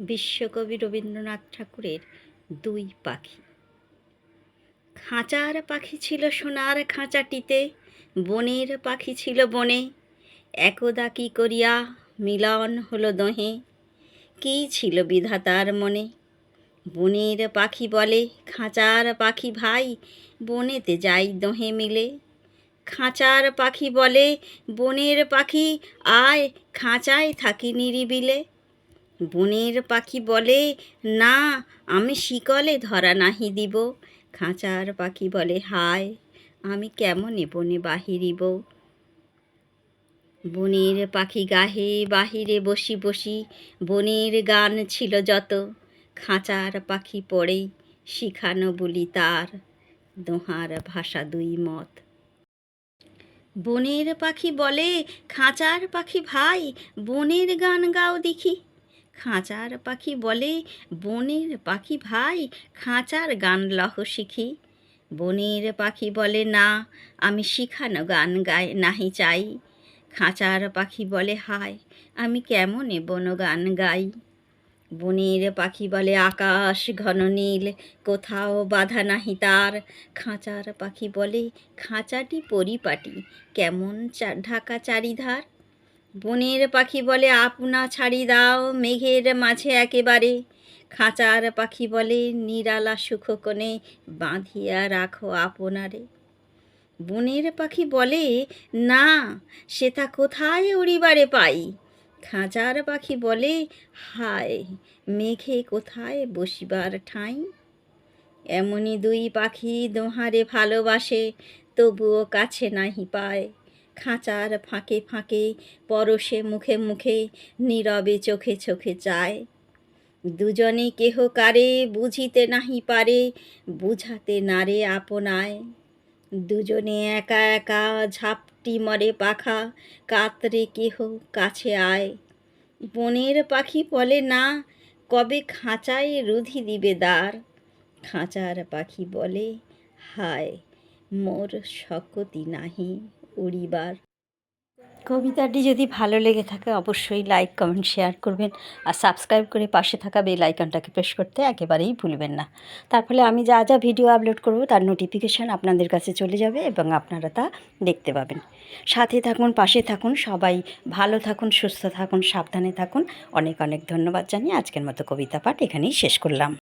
বিশ্বকবি রবীন্দ্রনাথ ঠাকুরের দুই পাখি। খাঁচার পাখি ছিল সোনার খাঁচাটিতে, বনের পাখি ছিল বনে। একদা কি করিয়া মিলন হলো দোহে, কি ছিল বিধাতার মনে? বনের পাখি বলে, খাঁচার পাখি ভাই, বনেতে যাই দোহে মিলে। খাঁচার পাখি বলে, বনের পাখি, আয়, খাঁচায় থাকি নিরিবিলে। বনের পাখি বলে, না, আমি শিকলে ধরা নাহি দিব। খাঁচার পাখি বলে, হায়, আমি কেমনে বনে বাহিরিব? বনের পাখি গাহে বাহিরে বসি বসি, বনের গান ছিল যত। খাঁচার পাখি পড়ে শিখানো বলি তার, দোহার ভাষা দুই মত। বনের পাখি বলে, খাঁচার পাখি ভাই, বনের গান গাও দেখি। খাঁচার পাখি বলে, বনের পাখি ভাই, খাঁচার গান লহ শিখি। বনের পাখি বলে, না, আমি শিখানো গান গাই, নাহি চাই। খাঁচার পাখি বলে, হায়, আমি কেমনে বন গান গাই? বনের পাখি বলে, আকাশ ঘন নীল, কোথাও বাধা নাহি তার। খাঁচার পাখি বলে, খাঁচাটি পরিপাটি, কেমন চা- ঢাকা চারিধার? বনের পাখি বলে, আপনা ছাড়ি দাও মেঘের মাঝে একেবারে। খাঁচার পাখি বলে, নিরালা সুখ কোণে বাঁধিয়া রাখো আপনারে। বনের পাখি বলে, না, সেটা কোথায় উড়িবারে পাই? খাঁচার পাখি বলে, হায়, মেঘে কোথায় বসিবার ঠাঁই? এমনই দুই পাখি দোহারে ভালোবাসে, তবুও কাছে নাহি পায়। খাঁচার ফাঁকে ফাঁকে পরশে মুখে মুখে নীরবে চোখে চোখে চায় দুজনে কেহ কারে বুঝিতে নাহি পারে, বুঝাতে নারে আপনায়। দুজনে একা একা ঝাপটি মরে পাখা, কাতরে কেহ কাছে আয়। বনের পাখি বলে, না, কবে খাঁচায় রুধি দিবে দ্বার? খাঁচার পাখি বলে, হায়, মোর শকতি নাহি। উড়িবার কবিতাটি যদি ভালো লেগে থাকে, অবশ্যই লাইক কমেন্ট শেয়ার করবেন। আর সাবস্ক্রাইব করে পাশে থাকা বেল আইকনটাকে প্রেস করতে একেবারেই ভুলবেন না। তার ফলে আমি যা যা ভিডিও আপলোড করব, তার নোটিফিকেশান আপনাদের কাছে চলে যাবে এবং আপনারা তা দেখতে পাবেন। সাথে থাকুন, পাশে থাকুন, সবাই ভালো থাকুন, সুস্থ থাকুন, সাবধানে থাকুন। অনেক অনেক ধন্যবাদ জানিয়ে আজকের মতো কবিতা পাঠ এখানেই শেষ করলাম।